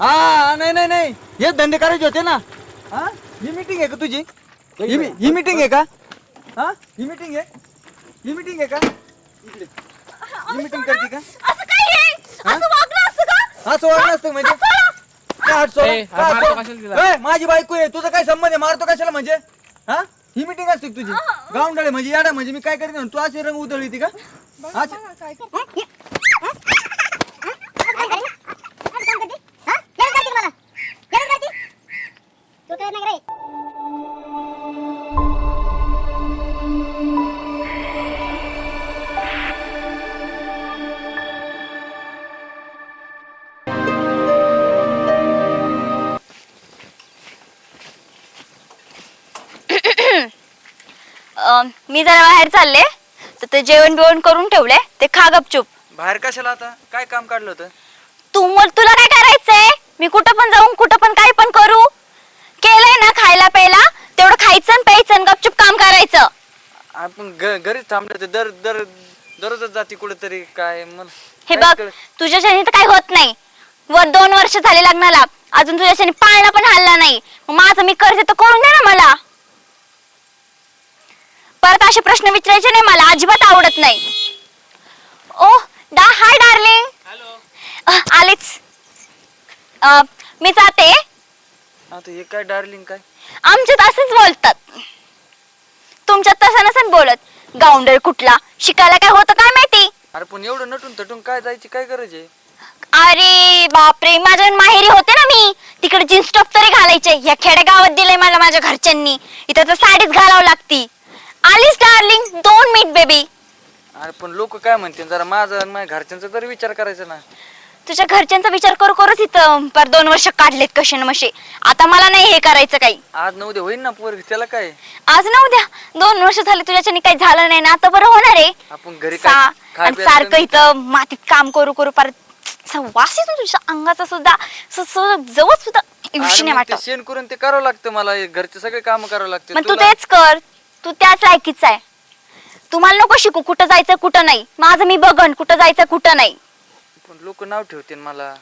हा नाही नाही नाही. हे धंदे करायचे होते ना. हा? ही मीटिंग आहे का तुझी? ही मी- ही मीटिंग आहे का? हा? ही मीटिंग आहे? ही मीटिंग आहे का? इकडे. ही मीटिंग करते का? असं काय आहे? हा? असं वागणं असं का? हा सोडा नसतं म्हणजे? काय हात सोडा? ए, काय हा हात मारतो सोडा? कशाला तिला? ए, माझी बायको आहे. तुझा काय संबंध आहे? मारतो कशाला म्हणजे? हा? ही मीटिंग असते का तुझी? गावंडाळे म्हणजे याडा म्हणजे. मी काय करीन? तू अशी रंग उधळली ती का? अशी- मी जरा बाहेर चालले तर ते जेवण बिवण करून ठेवले ते खा गपचूप. बाहेर कशाला आता? काय काम काढलं होतं? तू मग तुला काय करायचंय? मी कुठं पण जाऊन कुठं पण काही पण करू. केलंय ना खायला प्यायला तेवढं खायचं आणि प्यायचं आणि गपचूप काम करायचं. आपण घ- घरीच थांबलं तर दर दर दररोजच जाती कुठेतरी काय मग हे बघ कळत- तुझ्याच्याने तर काही होत नाही. वर दोन वर्ष झाले लग्नाला. अजून तुझ्याच्याने पाळणा पण हल्ला नाही. मग माझं मी कर्ज तर करून दे ना मला. परत असे प्रश्न विचारायचे नाही मला अजिबात आवडत नाही. ओ डा हाय डार्लिंग. हॅलो. आलेच. अं, मी जाते. आता हे काय डार्लिंग काय? आमच्यात असंच बोलतात. तुमच्यात तसं नसेल बोलत. गावंडर कुठला? शिकायला काय होतं काय माहिती? अरे पण एवढं नटून तटून काय जायची काय गरज आहे? अरे बापरे माझ्या माहेरी होते ना मी. तिकडे जीन्स टॉप तरी घालायचे. या खेडेगावात दिलंय मला माझ्या घरच्यांनी. इथं तर साडीच घालावं लागती आलीस डार्लिंग दोन मिनिट बेबी अरे पण लोक काय म्हणतील? जरा माझं आणि माझ्या घरच्यांचा तरी विचार करायचा ना. तुझ्या घरच्यांचा विचार करू करूच इथं पर दोन वर्ष काढलेत कसे न मशे. आता मला नाही हे करायचं काही. आज नऊ दे होईल ना पोर त्याला काय? आज ना उद्या. दोन वर्ष झाले तुझ्याच्याने काही झालं नाही ना आता बरं होणार आहे. आपण घरी सा काय खाय आणि प्यायला सारखं इथं मातीत काम करू करू परत असा वास येतो तुझ्या अंगाचा सुद्धा. असं- जवळ सुद्धा अरे येऊशी नाही मग ते वाटत. शेण करून ते करावं लागतं मला. हे घरचे सगळे काम करावं लागते मग तू तेच कर. तू त्याच लायकीचा आहे. तुम्हाला नको शिकू कुठं जायचं कुठं नाही. माझं मी बघन कुठं जायचं कुठं नाही. पण लोक नाव ठेवतील मला.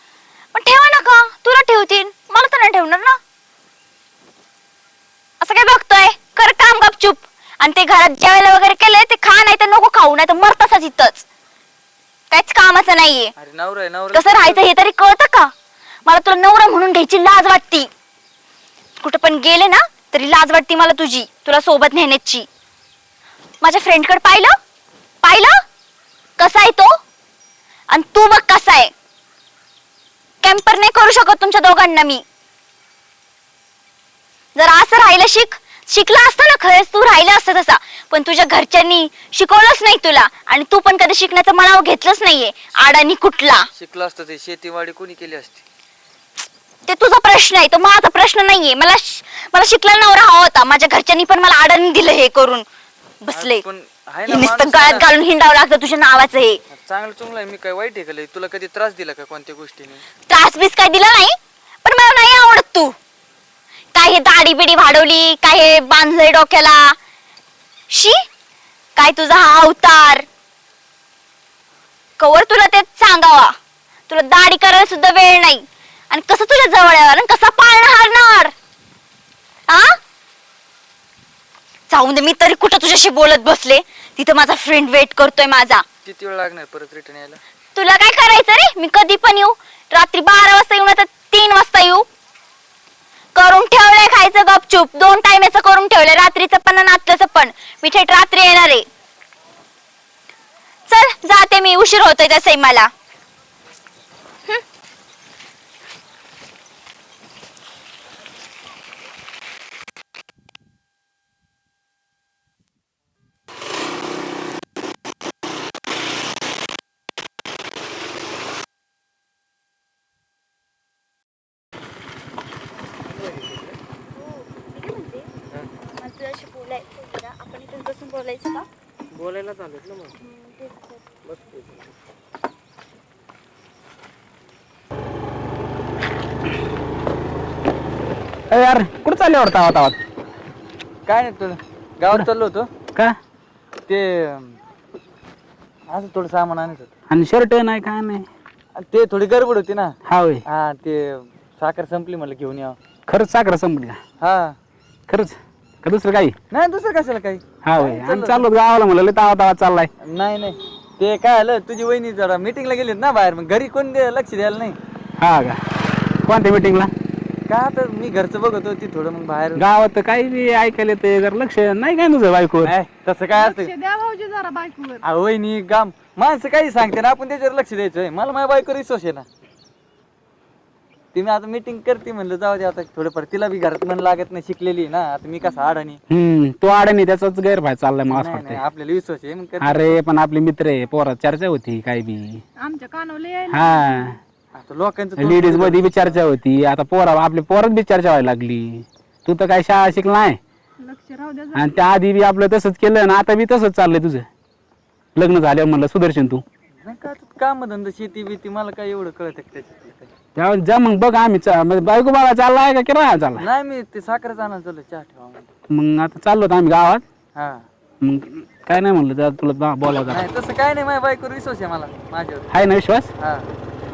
पण ठेवा ना का तुला ठेवतील. मला तर नाही ठेवणार ना. असं काय बघतोय? कर काम गपचूप. आणि ते घरात जेवायला वगैरे केलंय ते खा नाही तर नको खाऊ नाही तर मर तसंच इथंच. काहीच कामाचं नाहीये. अरे नवरा आहे नवरा कसं राहायचं हे तरी कळतं का? मला तुला नवरा म्हणून घ्यायची लाज वाटती. कुठं पण गेले ना तरी लाज वाटती मला तुझी तुला सोबत नेण्याची. माझ्या फ्रेंडकडे पाहिलं? पाहिलं? कसा आहे तो? आणि तू बघ कसा आहे कॅम्पर नाही करू शकत तुमच्या दोघांना मी. जर असं राहिलं शिक शिकला असता ना खरंच तू राहिलं असतं तसा. पण तुझ्या घरच्यांनी शिकवलंच नाही तुला. आणि तू पण कधी शिकण्याचं मनाव घेतलंच नाहीये. आडानी कुठला? शिकलं असतं ते शेतीवाडी कोणी केली असती? ते तुझा प्रश्न आहे तो माझा प्रश्न नाहीये. मला मला शिकलेला नवरा हवा होता. माझ्या घरच्यांनी पण मला आडानी दिलं हे करून. बसले. पण आहे ना हे नुसतं माणूस गळ्यात. घालून हिंडावं लागतं तुझ्या नावाचं हे. चांगलं चुंगलं मी काय वाईट आहे का लय? तुला कधी त्रास दिला का कोणत्या गोष्टीने? त्रास बीस काय दिला नाही पण मला नाही आवडत तू. काय हे दाढी बिडी वाढवली काय हे बांधलंय डोक्याला. शी काय तुझा हा अवतार. कवर तुला ते सांगावा. तुला दाढी करायला सुद्धा वेळ नाही. आणि कसं तुझ्या जवळ येणार आणि कसा पाळणा हारणार? हा जाऊन दे मी तरी कुठं तुझ्याशी बोलत बसले? तिथं माझा फ्रेंड वेट करतोय माझा. किती वेळ लागणार परत रिटर्न यायला? तुला काय करायचं रे? मी कधी पण येऊ. रात्री बारा वाजता येऊ ना तर तीन वाजता येऊ. करून ठेवलंय खायचं गपचूप. दोन टाइमचं करून ठेवलंय. रात्रीचं पण आणि आत्ताचं पण. मी थेट रात्री येणार आहे. चल जाते मी. उशीर होतोय तसंही मला आपण इथून बसून बोलायचं का बोलायला चालत ना मग. ए यार कुठं चालले वाटतं आवाज आवाज? काय नाही तुला गावात चाललो होतो. का? ते असं थोडं सामान आणायचं होतं. आणि शर्ट नाही काय नाही. आणि ते थोडी गडबड होती ना. हा होय. हा ते साखर संपली म्हणलं घेऊन या खरंच साखर संपली. का हा. खरंच. का दुसरं काही? नाही दुसरं कशाला काही? हा होय. आम्ही चाललो गावाला म्हणलं लय तावा तावा चाललाय. नाही नाही. ते काय आलं तुझी वहिनी जरा मिटिंगला गेलीत ना बाहेर मग घरी कोण दे- लक्ष द्यायला नाही. हा का? कोणत्या मिटिंगला का आता मी घरचं बघत होती थोडं मग बाहेर. गावात तर काही बी ऐकायला ते जर लक्ष नाही काय तुझं बायकोवर? नाही, तसं काय असतं? द्या भाऊजी जरा बायकोवर. वहिनी गाम. माणसं काही सांगते ना आपण त्याच्यावर लक्ष द्यायचंय. मला माझ्या बायको विश्वास आहे ना. ती मी आता मीटिंग करते म्हणलं जाऊ दे आता थोडंफार. तिला बी घरात मन लागत नाही शिकलेली ना. आता मी कसा अडाणी हम्म तो आडणी त्याचाच गैरफाय चाललाय मला असं नाही नाही वाटतंय आपल्याला विश्वास आहे मग करते. अरे पण आपले मित्र आहे पोरात चर्चा होती काय बी. आमच्या कानावले यायला हा. आता लोकांचं तोंड लेडीजमध्ये बी चर्चा होती. आता पोरा आपल्या पोरात बी चर्चा व्हायला लागली. तू तर काय शाळा शिकला नाही? लक्ष राहू द्या आणि त्या आधी बी आपलं तसंच केलं ना आता बी तसंच चाललंय तुझं. लग्न झाल्यावर म्हणलं सुदर्शन तू. नाही का काम धंदा शेती बिती मला काय एवढं कळत त्याच्यात त्यावेळी जा मग बघ आम्ही चा- म्हणजे बायको बाळा चाललाय का किराया चाललाय? नाही मी ते साखरच आणायला चालू चहा ठेवा. मग आता चाललो होतो आम्ही गावात. हा. मग काय नाही म्हणलं जरा तुला बा- बोलावं जरा. नाही तसं काय नाही माझ्या बायकोवर विश्वास आहे मला माझ्यावर. आहे ना विश्वास? हा.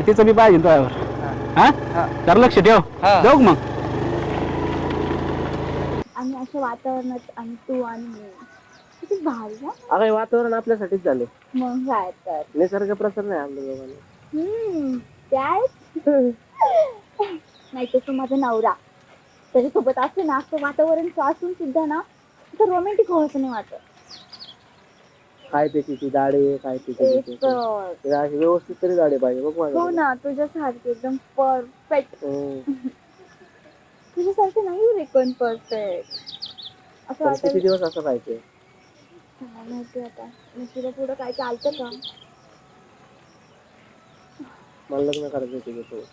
तिचं बी पाहिजे तुझ्यावर हा. हा? हा. जरा लक्ष ठेव. हा. जाऊ का मग? आणि अशा वातावरणात आणि तू आणि मी. किती भारी ना. अगं वातावरण आपल्यासाठीच झाले मग काय तर. निसर्ग प्रसन्न आहे आपल्या दोघांना हम्म काय नाही तर तो माझा नवरा. त्याच्यासोबत असते ना असं वातावरण असून सुद्धा ना असं रोमॅन्टिक व्हायचं नाही वाटत. काय ती दाढी काय तेच ती- तर. ते अशी व्यवस्थित तरी दाढी पाहिजे बघ माझ्या हो ना तुझ्यासारखे एकदम परफेक्ट हम्म. तुझ्यासारखे नाही रे कोण परफेक्ट असं किती वाटत दिवस असं पाहिजे? माहिती आता. मग तुला पुढं काय चालतं का? मला लग्न करायचं होतं तुझं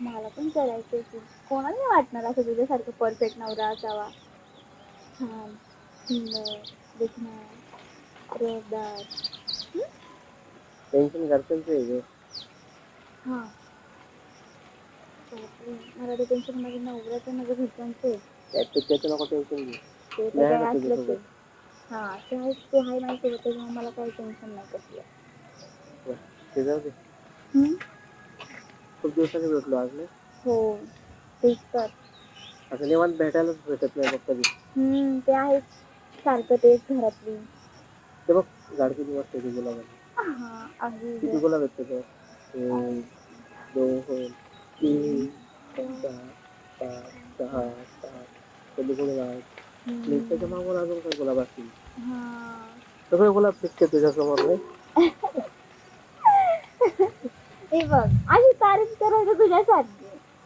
मला पण करायचं की कोणाला नाही वाटणार असं तुझ्यासारखं परफेक्ट नवरा असावा? छान सुंदर दिसणार रोजदार टेन्शन घरच्यांचं आहे गं. हां. बापरे, मला ते टेन्शन माझ्या नवऱ्याचं माझ्या घरच्यांचं आहे. त्यात त्याचं नको टेन्शन घेऊ. ते तर नाही काय ना असलं ते. तुझ्यासोबत. हां ते आहे ते आहे माझ्यासोबत त्याच्यामुळे मला काही टेन्शन नाही कसलं. बरं, ते जाऊ दे. हम्म? खूप दिवसांनी भेटलो आज नाही हो तेच तर असं निवांत भेटायलाच भेटत नाही बघ कधी हम्म, ते आहे सारखं तेच घरातली ते बघ झाड किती मस्त आहे गुलाब हां अगदी किती गुलाब आहेत त्याचं एक दोन तीन चार पाच सहा सात कधी गुलाब त्याच्या मागून अजून काय गुलाब असतील हां सगळे गुलाब पिकते तुझ्या समोर नाही हे बघ अशी तारीफ करायचं तुझ्यासाठी.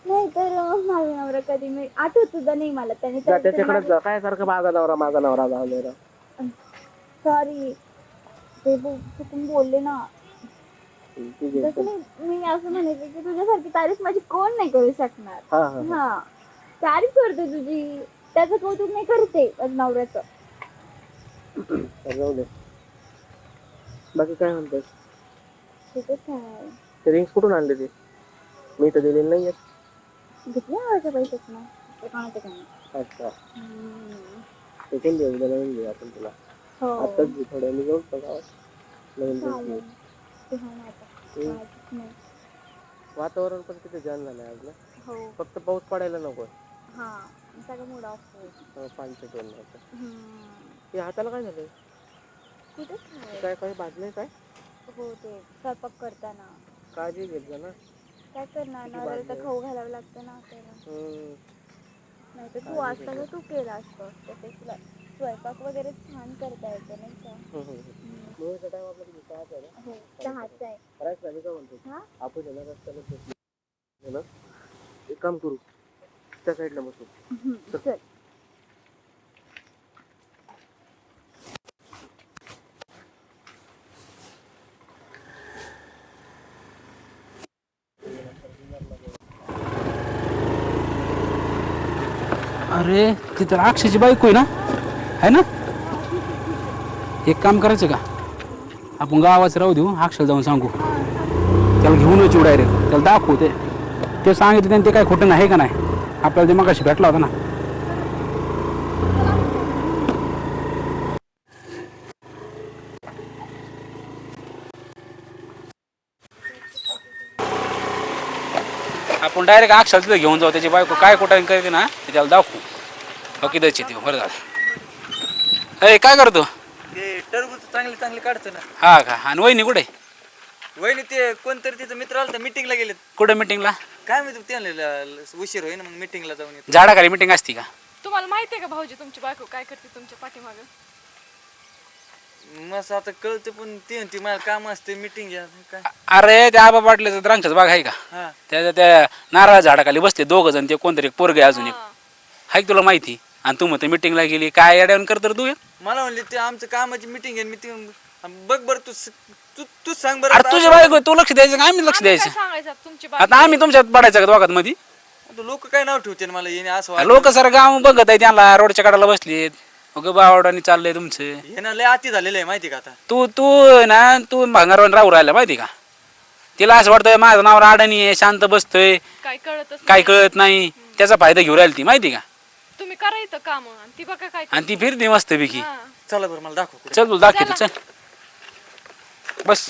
नाही तर अं, माझा नवरा कधी मी आठवत सुद्धा नाही मला त्याने जा त्याच्याकडे जा. काय सारखं माझा नवरा माझा नवरा लावलेला सॉरी ते बो- चुकून बोलले ना. ठीक आहे तसं नाही मी असं म्हणायचं की तुझ्यासारखी तारीफ माझी कोण नाही करू शकणार? हा हा हा. तारीफ करते तुझी. त्याचं कौतुक नाही करते नवऱ्याचं. तर जाऊ दे. बाकी काय म्हणतोय ठीकच आहे ते रिंग्स कुठून आणले ते? मी तर दिलेली नाही घेतले नवऱ्याच्या पैशात ना ते कोणाचे. अच्छा. ते कोण देऊ उद्या नवीन घेऊ आपण तुला. हो. घेऊ थोड्या मी जाऊ का गावात नवीन ड्रेस घेऊ चालेल ते ना आता. हम्म. काळजीच नाही. वातावरण पण किती छान झालं आज ना? हो. फक्त पाऊस पडायला नको. हा. सगळं मूड ऑफ दोन हाताला काय झालं काय काय भाजलंय काय? हो ते स्वयंपाक करताना. काळजी घेत जा ना. काय करणार? नवऱ्याला तर खाऊ घालावं लागतं ना आपल्याला. हम्म. नाही तर तू तर तू केलं असतं. तसे तुला स्वयंपाक वगैरे छान करता येतं नाही का? हम्म, हम्म, हम्म. मूवीचा टाइम आपला किती सहाचा आहे ना? हो चहाच आहे. म्हणतो हा? आपण आहे ना रस्त्याला बसलो. आहे ना? एक काम करू त्या साईडला बसू. हम्म, चल. अरे ती तर अक्षयची बायको आहे ना? आहे ना? एक काम करायचं का? आपण गावाचं राहू देऊ अक्षर जाऊन सांगू. त्याला घेऊनच येऊ डायरेक्ट त्याला दाखवू ते. ते सांगितलं त्यांनी ते काय खोटं नाही आहे का नाही? आपल्याला ते मगाशी भेटला होता ना. डायरेक्ट अक्षर तिथं घेऊन जाऊ त्याची बायको काय कुठं करते ना ते त्याला दाखवू. बाकी द्यायची ते बरं झालं. अरे काय करतो? ते टरबूज चांगले चांगले काढतो ना. हा का? आणि वहिनी कुठे? वहिनी ते कोणतरी तिचं मित्र आलं तर मिटिंगला गेले कुठं मिटिंगला काय माहिती ते उशीर होईन मग मिटिंगला जाऊन येतो. झाडाखाली मिटिंग असती का? तुम्हाला माहिती आहे का भाऊजी तुमची बायको काय करते तुमच्या पाठीमागं? मग आता कळतं पण ते म्हणते मला काम असते मिटिंग घ्या. काय? अरे त्या आबा पाटल्याचा द्रांक्षाचा बाग आहे का? हा. त्या त्या नारळ झाडाखाली बसले दोघ जण ते कोणतरी एक पोरगे अजून एक. हाय का तुला माहिती? आणि तू म्हणते मिटिंगला गेली काय अड्यावर कर तर तू? मला म्हणले ते आमचं कामाची मिटिंग आहे मिटिंग बघ बरं तू स- तू तू सांग बरं अरे तुझ्या बायको तू लक्ष द्यायचं का? आम्ही लक्ष आम्ही काय द्यायचं. सांगायचं आता तुमची बायको? आता आम्ही तुमच्यात पडायचं का दोघात मध्ये लोक काय नाव ठेवते मला येणे असं. लोक सर गाव बघत आहे त्यांना रोडच्या कडाला बसलेत. अगं बावडानी चाललंय तुमचं. हे ना लय अति झालेलं आहे माहिती का आता? तू तू ना तू भांगारवर राहू राहिला माहिती का? तिला असं वाटतंय माझं नाव अडाणी आहे शांत बसतोय. काय कळतच काय कळत नाही. त्याचा फायदा घेऊ राहिली ती माहिती का. तुम्ही करा इथं काम. आणि ती बघा काय आणि ती फिरते मस्त पैकी हा. चला बरं मला दाखव कुठे. चल तुला दाखवतो चल. बस.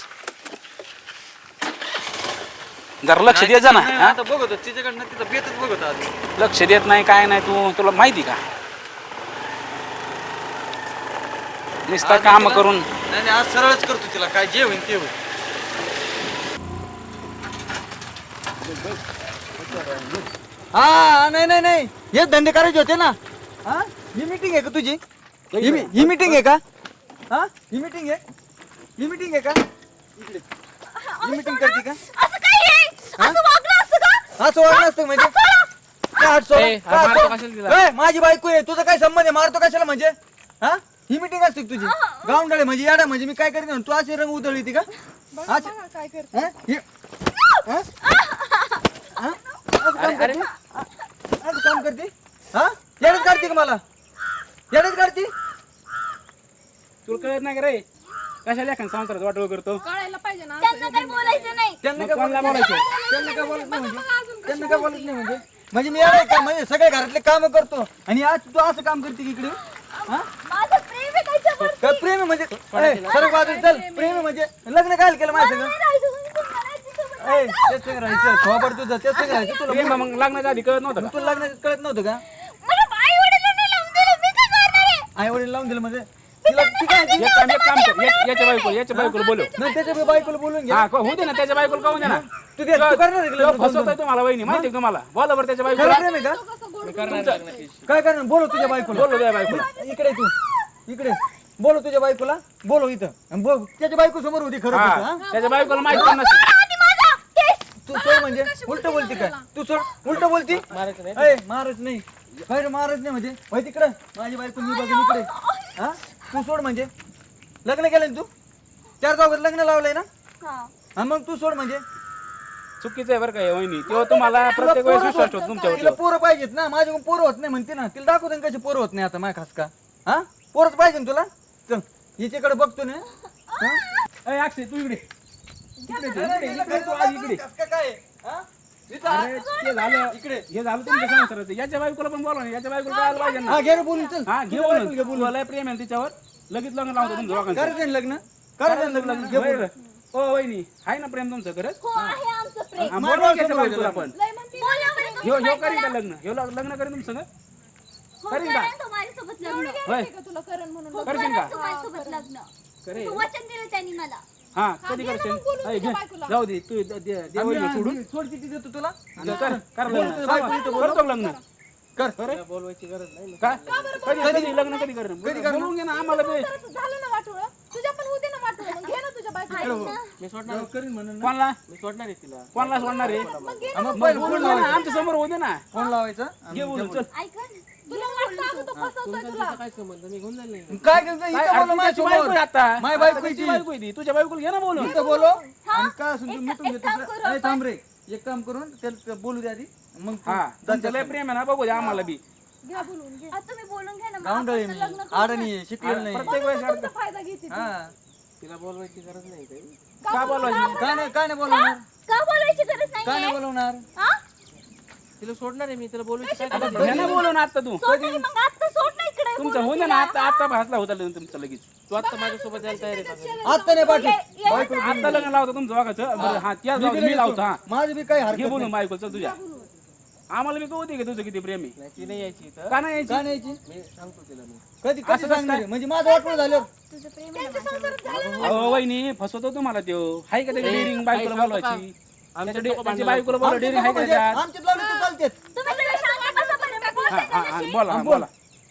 जरा लक्ष देत जा ना नाही, हा? आता बघतो तिच्याकडनं तिचं बेतच बघतो लक्ष देत नाही काय नाही तू तुला माहिती का? नुसता काम करून. नाही नाही आज सरळच करतो तिला. काय जे होईल ते होईल हा नाही नाही नाही. हे धंदे करायचे होते ना. हा? ही मीटिंग आहे का तुझी? ही मी- ही मीटिंग आहे का? हा? ही मीटिंग आहे? ही मीटिंग आहे का? इकडे. ही मीटिंग करते का? असं काय आहे? असं वागणं असं का? असं वागणं असतं म्हणजे? काय हात सोड? ए, काय हात हात मारतो सोड? कशाला तिला? ए, माझी बायको आहे. तुझा काय संबंध आहे? मारतो कशाला म्हणजे? हा? ही मीटिंग असते का तुझी? गावंडाळे म्हणजे याडा म्हणजे मी काय करीन तू अशी रंग उधळली ती का? काय करते. हा? हे- हा? हा? असं काम करते? हा? असं काम करते? हा? येडच काढते का मला? येडच काढते? तुला कळत नाही का रे? कशाला एखाद्या संसारात वाटव करतो? कळायला पाहिजे ना त्यांना काही बोलायचं नाही. त्यांना काय बोलत बोलायचं? नाही? त्यांना काय बोलत नाही म्हणजे? त्यांना काय बोलत नाही म्हणजे? म्हणजे मी येणार का? म्हणजे सगळे घरातले काम करतो. आणि आज तू असं काम करते की इकडे? हा माझं प्रेम आहे त्याच्यावर काय प्रेम म्हणजे? ए, सरक बाजूला चल प्रेम म्हणजे. लग्न काय केलं ए तेच राहायचं थोबड तुझं तेच राहायचं तुला प्रेम मग लग्नाच्या आधी कळत नव्हतं का? तुला लग्न कळत नव्हतं का? मला आई-वडिलांनी लावून दिलं, मी काय करणार आहे? आई वडील लावून दिलं म्हणजे? तिला ती काय एक काम एक काम कर. याच्या बायको याच्या बायकोला बोलव. नाही त्याच्या बायकोला बोलून घे. हा को- होऊ दे ना त्याच्या बायकोला काहून दे ना तू दे तू करणार आहे का तो लग्न? फसवतोय तुम्हाला वहिनी माहिती आहे का तुम्हाला? बोला बरं त्याच्या खरं बायकोला प्रेम आहे का? काय करणार? बोलो तुझ्या बायकोला. त्या बायकोला. इकडे तू. इकडे. बोलो तुझ्या बायकोला? बोलो इथं. आणि बोल त्याच्या बायको समोर होती खरं खोटं, हा हा? त्याच्या बायकोला माहिती पण नसेल. तू सोड म्हणजे. उलट बोलती काय तू सोड. उलट बोलती? ए महाराज नाही. काय रे महाराज नाही म्हणजे. होय तिकडं. माझी बायको मी बघून इकडे. हा? तू सोड म्हणजे. लग्न केलं ना तू? चार चौघात लग्न लावलंय ना? हा. मग तू सोड म्हणजे. चुकीचं आहे बरं का हे वहिनी. तेव्हा तुम्हाला प्रत्येक वेळेस विश्वास ठेवतो तिला तुमच्यावर पोरं पाहिजेत ना. माझ्याकडून पोरं होत नाही म्हणते ना. तिला दाखवते ना कशी पोरं होत नाही आता माझ्या खास का हा? पोरच पाहिजे ना तुला? चल हिच्याकडे बघतो ना. हा? अय अक्षय तू इकडे. इकडे तू, इकडे, इकडे तू आज इकडे. खास का काय? हा? इथं अरे आ- ते झालं. इकडे. हे झालं तुमच्या संसाराचं. याच्या बायकोला पण बोला ना. याच्या बायकोला कळायला पाहिजे ना? हा घे रे बोलून चल. हा घे बोलून. तुला लय प्रेम आहे तिच्यावर? लगेच लग्न लावतो तुमचं दोघांचं. कर दे ना लग्न. कर दे ना लग्न. घे बोलून. ओ वहिनी आहे ना प्रेम तुमचं खरंच? हो आहे आमचं प्रेम हा, मार बोलवा मार की याच्या समोर बायकोला गेला. पण लय म्हणते. बोला बरं तुमच्या ह्यो ह्यो करीन बायकोला. का लग्न. ह्यो लग- लग्न करीन तुमचं करीन का? करेन तो माझ्यासोबत लग्न. होय. का तुला करण म्हणून हो, करशील करेन का? तो माझ्यासोबत लग्न. करे तू वचन दिलं त्यांनी मला. हा कधी करशील? बोलून. जाऊ दे तू द- दे सोडून आम्ही सोड किती देतो तुला. कर कर लग्न. करतो लग्न. कर बोलवायची गरज नाही काय कधी कधी लग्न कधी कर कधी करणार? बोलवून घे ना आम्हाला बी. तर झालं ना वाटोळं. तुझ्या पण होते ना वाटोळं. मग घे ना तुझ्या बायकोला. मी सोडणार करीन म्हणून ना. कोणाला? मी सोडणार आहे तिला. कोणाला सोडणार आहे? मग बोलून घे ना. आमच्यासमोर होते ना. फोन लावायचा? घे बोलून चल. ऐका काय संबंध? मी घेऊन जाईल नाही. काय करतो काय इथं बोलो अरे माझ्या तिची बायको आहे आता. माझी बायको आता आहे तिची ती. बायको आहे ती. तुझ्या बायकोला घे ना बोलून. इथं बोलो आणि काय असून तू एक- मिटून एक घेतो काम करू अरे थांब रे. एक काम करून त्याला बोलू द्या आधी. मग तू हा लय प्रेम आहे ना बघू द्या आम्हाला बी. घ्या बोलून घे आता तुम्ही बोलून घ्या ना मग गावंडळे आपण मी. लग्न करू. आडणी आहे, शिकलेलं नाही. प्रत्येक वेळेस तुमचा फायदा घेते. हा. तिला बोलवायची गरज नाही काही. का बोलवायची? काय नाही काय नाही बोलवणार? का बोलवायची गरज काय नाहीये? नाही बोलवणार? हा? तिला सोडणार आहे मी तिला आता घे ना बोलून आता तू. सोड नाही, मग आता सोड ना इकडे तुमचं होऊ दे ना आता आता भासला होता लग्न तुमचं लगेच. तू आता माझ्यासोबत यायला तयार आहे का? आता नाही बायकोला आता लग्न लावतो तुमचं वागाचं बरं हा त्या जाऊ दे, मी लावतो हा. माझं बी काही घे हरकत बोलून बायकोचं तुझ्या. आम्हाला मी कळू दे की तुझं किती प्रेमी नाही ती नाही यायची इथं. का नाही यायची? का नाही यायची? मी सांगतो तिला मी कधी असं कसं सांगणार? आहे? म्हणजे माझं वाटलं झाल्यावर. तुझं प्रेम आहे ना माझ्यावर. अहो वहिनी फसवतो तुम्हाला त्यो हाय का त्याची डेअरिंग बायकोला बोलवायची? त्याच्या डे- त्याची बायकोला बोलवा डेअरिंग हाय का म्हणजे त्याच्यात आमच्यात लावले तर चालतेत तुम्ही सगळे शांत बसा बरं, मी बोलते हा हा हा तुझ्याशी. बोला हा, बोल. बोला.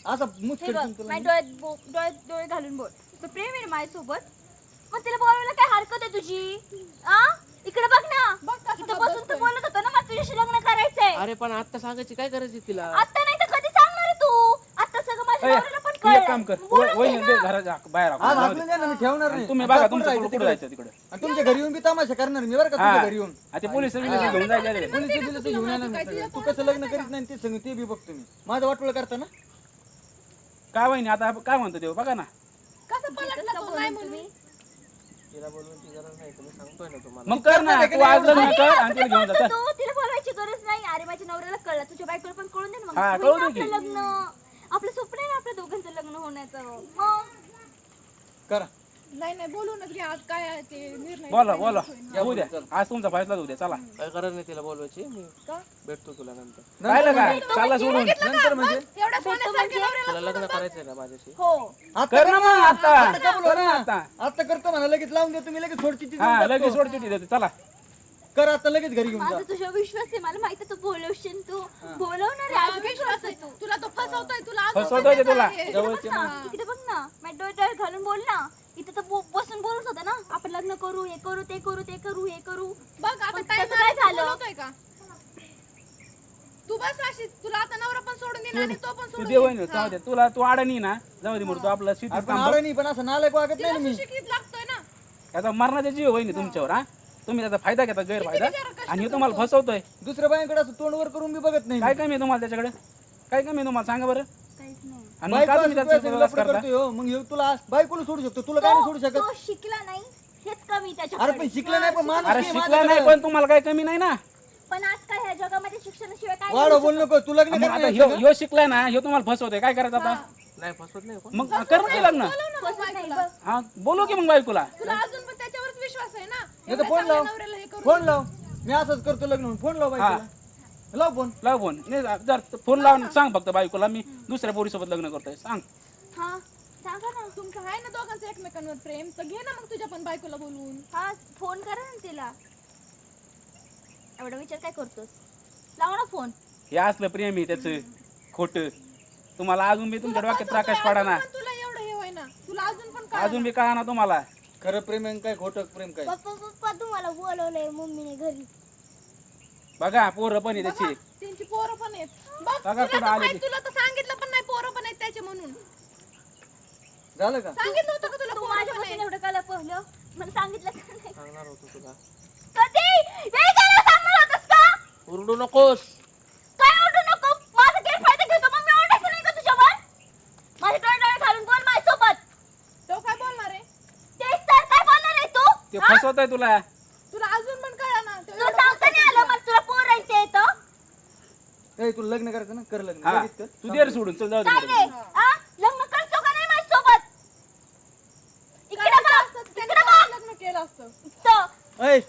असं हे मुस्किल बघ, माझ्या डोळ्यात बो- डोळ्यात डोळे घालून बोल. तुझं प्रेम आहे माझ्यासोबत? मग तिला बोलायला काय हरकत आहे तुझी? आ? इकडे बघ ना. इथं बसून तर बोलत होतो ना मला तुझ्याशी लग्न करायचंय. अरे पण आता सांगायची काय करायची तिला? आता नाही तर कधी सांगणार आहे तू? आता सगळं माझ्या ए, नवऱ्याला पण तू एक काम कर वहिनी ना. दे घराच्या बाहेर आज आपण जाऊ दे. हाकलून द्या ना मी ठेवणार नाही. तुम्ही आता बघा कुठं तुमचं कुठं तिकडे? जायचं तिकडे? आणि तुमच्या घरी येऊन बी तमाशा करणार मी बरं का हा. तुमच्या घरी येऊन? आ, ते पोलीस घेऊन जायचे पोलीस बिलीस घेऊन येणार मी सगळं. तू कसं लग्न करीत नाही ते सांग ते बी बघतो मी. माझं वाटोळ करता ना काय वहिनी आता काय म्हणतो ते? बघा ना. कसं पलटलं तू? नाही म्हणून? तिला बोलून ती गरज नाही तुम्ही सांगतोय ना तुम्हाला. मग कर ना तू आज लग्न कर आणि तिला घेऊन जा बोलतो चल. तू तिला बोलवायची गरज नाही. अरे माझ्या नवऱ्याला कळलं. तुझ्या बायकोला पण कळून दे ना हा, मग. कळू होईल ना दे की. आपलं लग्न. आपलं स्वप्न आहे ना आपल्या दोघांचं लग्न होण्याचं. करा. नाही नाही बोलूनच घ्या. आज काय आहे ते निर्णय? बोला बोला. होऊ द्या आज तुमचा फैसला होऊ द्या. चला. काय गरज नाही तिला बोलवायची? मी का? भेटतो तुला नंतर. राहिलं काय चालला सोडून. नंतर म्हणजे? एवढ्या सोन्यासारख्या नवऱ्याला तुला लग्न करायचंय ना माझ्याशी? हो. आता कर ना मग आता. आता बोलू कर ना ना. आता. आता करतो म्हणा लगेच लावून दे तुम्ही लगेच सोडची हा लगेच. सोड चिठी देते. चला. कर आता लगेच घरी घेऊन जा. माझा तुझ्या विश्वास आहे मला माहिती आहे तू बोलवशील तू. बोलवणार आहे अजून विश्वास आहे तू. तुला तो फसवतोय तुला फसवतोय ते तुला? इकडे बघ ना इकडे बघ ना माझ्या डोळे डोळे घालून बोल ना. इथे तर बो- बसून बोलत होता ना आपण लग्न करू हे करू ते करू ते करू हे करू. बघ आता पण टाइम त्याचं काय झालं? बोलवतोय का? तू बस अशी तुला आता नवरा पण सोडून देईन आणि तो पण तू सोडून दे वहिनी जाऊ दे तुला तू अडणी ना? जाऊ दे म्हणून तू आपला शेतीच आपण काम आलं नाही पण असं नालायक वागत नाही ना मी. शिकित लागतोय ना. याचा मरणाचा जीव वहिनी तुमच्यावर हा? तुम्ही त्याचा फायदा घेता गैरफायदा. आणि हे तुम्हाला फसवतोय. दुसऱ्या बायांकडे असं तोंड वर करून बी बघत नाही काय कमी आहे तुम्हाला त्याच्याकडे? काय कमी आहे तुम्हाला? सांगा बरं. काहीच नाही. आणि मग का तुम्ही त्याचा करता? करतोय हो. मग हे तुला बायकोला सोडू शकतो. तुला काय नाही सोडू शकत? तो शिकला नाही. हेच कमी अरे त्याच्याकडे. पण शिकलं नाही पण माणूस अरे नाही शिकला नाही माझ्याकडे. पण तुम्हाला काय कमी नाही ना? पण आज काय ह्या जगामध्ये शिक्षणाशिवाय काय वाढव बोल नको. तू लग्न मग आता करणार ह्यो ह्यो शिकलाय ना ह्यो तुम्हाला फसवतोय. काय करायचं आता? नाही फसवत नाही कोण. मग कर लग्न. बघ. हा बोलू की मग बायकोला. तुला अजून पण त्याच्यावरच विश्वास आहे ना? नाही तर फोन लाव. नवऱ्याला हे करू फोन लाव. मी असंच करतो लग्न म्हणून. फोन लाव बायकोला. लाव फोन. लाव फोन. नाही जर फोन लावून सांग फक्त बायकोला. मी दुसऱ्या पोरीसोबत लग्न करतोय. सांग. हा. सांगा ना. तुमचं आहे ना दोघांचं एकमेकांवर प्रेम? तर घे ना मग तुझ्या पण बायकोला बोलवून. हा फोन करा ना तिला. एवढा विचार काय करतोस? लाव ना फोन. हे असलं प्रेम आहे त्याचं. खोट. तुम्हाला अजून बी तुमच्या डोक्यात प्रकाश पडा ना. पण तुला एवढं हे होय ना तुला अजून पण काय अजून बी कळा ना तुम्हाला. खरं प्रेम आहे काय खोटं प्रेम काय? पप्पा पप्पा तुम्हाला बोलवलंय मम्मीने घरी. बघा पोरं पण आहे त्याची. त्यांची पोरं पण आहेत. बघ बघा तुला तर आले माहित- ते. तुला तर सांगितलं पण नाही पोरं पण आहेत त्याचे म्हणून. झालं का? सांगितलं होतं का तुला तू पोरं पण माझ्यापासून आहेत? एवढं काला पहिलं मला सांगितलं का नाही? सांगणार होतो तुला. कधी? नाही त्याला सांगणार होतंस का? ओरडू नकोस काय ओरडू नको माझा गैरफायदा घेतो मग मी ओरडायचं नाही का तुझ्यावर माझे डोळे डोळे घालून बोल माझ्यासोबत तो काय बोलणार आहे तेच तर काय बोलणार आहे तू फसवतोय तुला? तुला अजून पण कळलं ना तो तू सांगता नाही आलं मला तुला पोरायचं येतं ए तुला लग्न करायचं ना? कर लग्न. लगेच कर. तू दे रे सोडून चल जाऊ दे काय बरोबर. रे? हा? लग्न करतो का नाही माझ्यासोबत? इकडे बघ. त्याने इकडे बघ. लग्न केलं असतं. तो. ऐ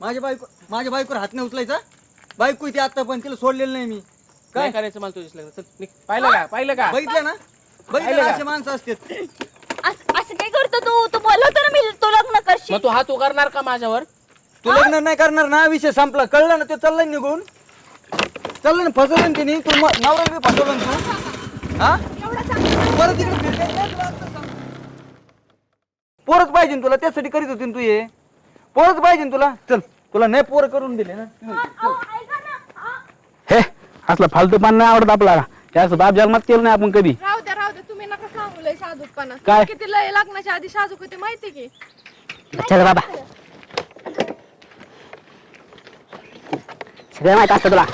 माझ्या बायको माझ्या बायकोवर हात नाही उचलायचा? बायको ती आता पण तिला सोडलेलं नाही मी. काय? करायचं मला तुझ्याशी लग्न. चल निघ. पाहिलं का? पाहिलं का? बघितलं ना? बघितलं का? असे माणसं असतात. असं तू? तू बोलवतो ना मी तू लग्न करशील. मग तू हात उगारणार का माझ्यावर? तू लग्न नाही करणार ना विषय संपला. कळलं ना ते चाललंय निघून. चाललं ना फसवलं ना तिने. तू म- नवऱ्याला बी फसवलं ना तू. हा? परत इकडे फिरकायचं नाही तुला आता सांग. पोरच पाहिजे ना तुला त्यासाठी करीत होती ना तू ये पोरच पाहिजे ना तुला. चल तुला नाही पोर करून दिले ना. अहो, ऐका ना. हा. हे असला फालतू पान नाही आवडत आपल्याला. हे असं बाप जन्मात केलं नाही आपण कधी. राहू द्या. नका सांगू लय साजूकपणा काय? किती लय लग्नाच्या आधी साजूक होते माहिती की? चल बाबा. सगळं माहीत असतं तुला.